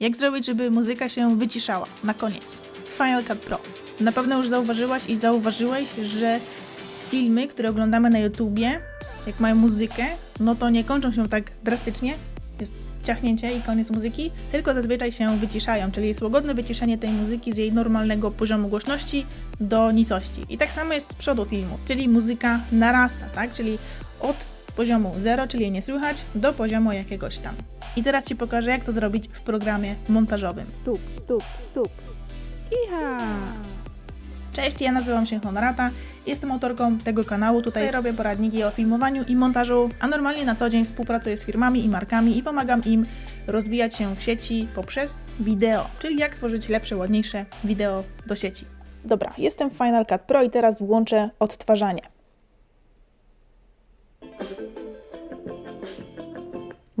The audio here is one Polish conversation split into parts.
Jak zrobić, żeby muzyka się wyciszała? Na koniec. Final Cut Pro. Na pewno już zauważyłaś i zauważyłeś, że filmy, które oglądamy na YouTubie, jak mają muzykę, no to nie kończą się tak drastycznie. Jest ciachnięcie i koniec muzyki, tylko zazwyczaj się wyciszają, czyli jest łagodne wyciszenie tej muzyki z jej normalnego poziomu głośności do nicości. I tak samo jest z przodu filmu, czyli muzyka narasta, tak? Czyli od poziomu 0, czyli nie słychać, do poziomu jakiegoś tam. I teraz Ci pokażę, jak to zrobić w programie montażowym. tup, tup, tup. Iha! Cześć, ja nazywam się Honorata, jestem autorką tego kanału. Tutaj robię poradniki o filmowaniu i montażu, a normalnie na co dzień współpracuję z firmami i markami i pomagam im rozwijać się w sieci poprzez wideo, czyli jak tworzyć lepsze, ładniejsze wideo do sieci. Dobra, jestem w Final Cut Pro i teraz włączę odtwarzanie.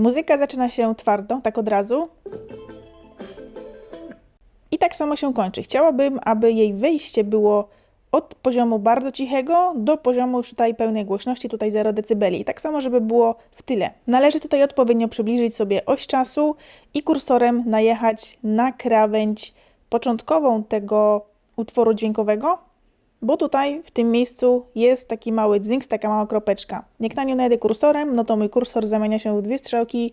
Muzyka zaczyna się twardo, tak od razu, i tak samo się kończy. Chciałabym, aby jej wyjście było od poziomu bardzo cichego do poziomu już tutaj pełnej głośności, tutaj 0 dB. Tak samo, żeby było w tyle. Należy tutaj odpowiednio przybliżyć sobie oś czasu i kursorem najechać na krawędź początkową tego utworu dźwiękowego, bo tutaj w tym miejscu jest taki mały dzinks, taka mała kropeczka. Jak na nią najedę kursorem, no to mój kursor zamienia się w dwie strzałki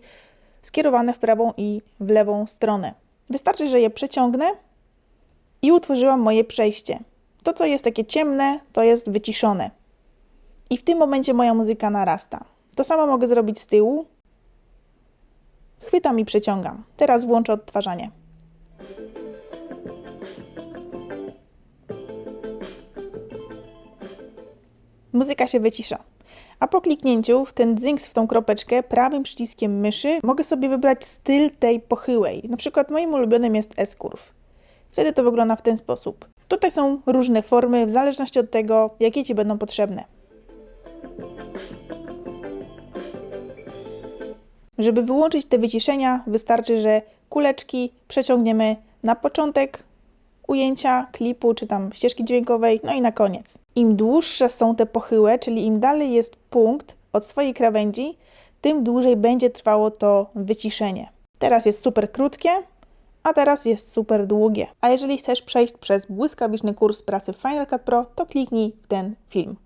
skierowane w prawą i w lewą stronę. Wystarczy, że je przeciągnę i utworzyłam moje przejście. To, co jest takie ciemne, to jest wyciszone. I w tym momencie moja muzyka narasta. To samo mogę zrobić z tyłu. Chwytam i przeciągam. Teraz włączę odtwarzanie. Muzyka się wycisza. A po kliknięciu w ten dzinks, w tą kropeczkę, prawym przyciskiem myszy mogę sobie wybrać styl tej pochyłej. Na przykład moim ulubionym jest S-kurw. Wtedy to wygląda w ten sposób. Tutaj są różne formy, w zależności od tego, jakie Ci będą potrzebne. Żeby wyłączyć te wyciszenia, wystarczy, że kuleczki przeciągniemy na początek ujęcia, klipu czy tam ścieżki dźwiękowej, no i na koniec. Im dłuższe są te pochyłe, czyli im dalej jest punkt od swojej krawędzi, tym dłużej będzie trwało to wyciszenie. Teraz jest super krótkie, a teraz jest super długie. A jeżeli chcesz przejść przez błyskawiczny kurs pracy w Final Cut Pro, to kliknij w ten film.